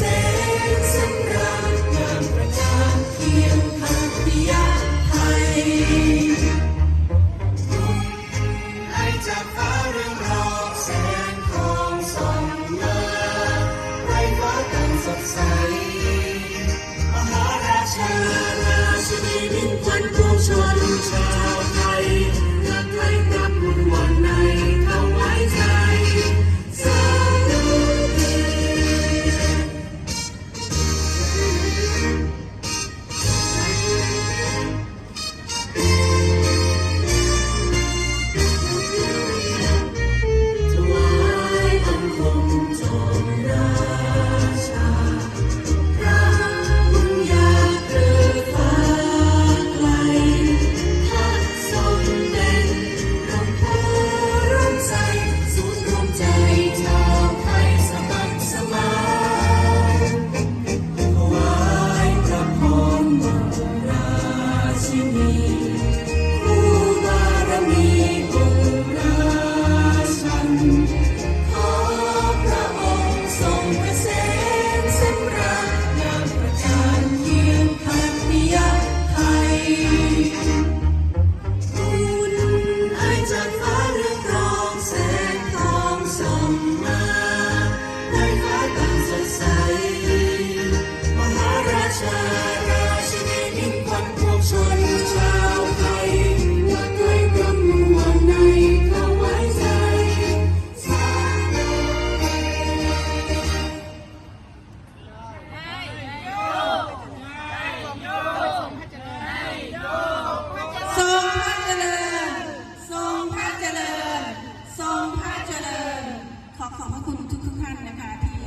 สำราญงามประการเพียงพักพิยไทย me. ขอขอบพระคุณทุกทุกท่านนะคะที่